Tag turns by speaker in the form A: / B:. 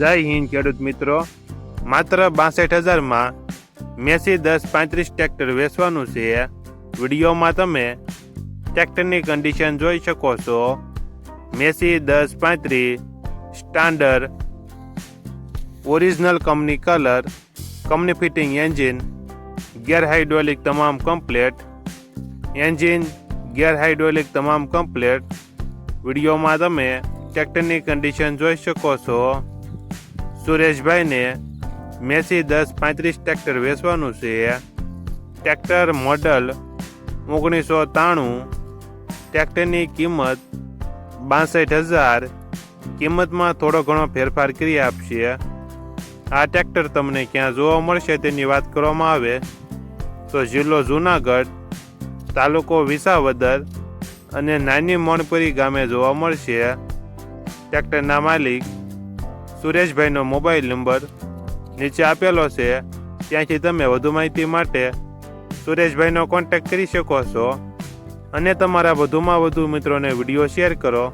A: જય હિન્દ, ખેડૂત મિત્રો. માત્ર બાસઠ હજારમાં મેસી દસ પાંત્રીસ ટ્રેક્ટર વેચવાનું છે. વિડીયોમાં તમે ટ્રેક્ટરની કન્ડિશન જોઈ શકો છો. મેસી દસ પાંત્રીસ, standard, original company colour, company fitting engine, gear hydraulic તમામ કમ્પ્લેટ, એન્જિન, ગેર હાઇડ્રોલિક તમામ કમ્પ્લેટ. વિડીયોમાં તમે ટ્રેક્ટરની કન્ડિશન જોઈ શકો છો. સુરેશભાઈને મેસી દસ પાંત્રીસ ટ્રેક્ટર વેચવાનું છે. ટ્રેક્ટર મોડલ ઓગણીસો ત્રાણું. ટ્રેક્ટરની કિંમત બાસઠ હજાર. કિંમતમાં થોડો ઘણો ફેરફાર કરી આપશે. આ ટ્રેક્ટર તમને ક્યાં જોવા મળશે તેની વાત કરવામાં આવે. તો જિલ્લો જુનાગઢ, તાલુકો વિસાવદર અને નાની મણપુરી ગામે જોવા મળશે. ટ્રેક્ટરના માલિક સુરેશભાઈનો મોબાઈલ નંબર નીચે આપેલો છે. ત્યાંથી તમે વધુ માહિતી માટે સુરેશભાઈનો કોન્ટેક્ટ કરી શકો છો. અને તમારા વધુમાં વધુ મિત્રોને વીડિયો શેર કરો.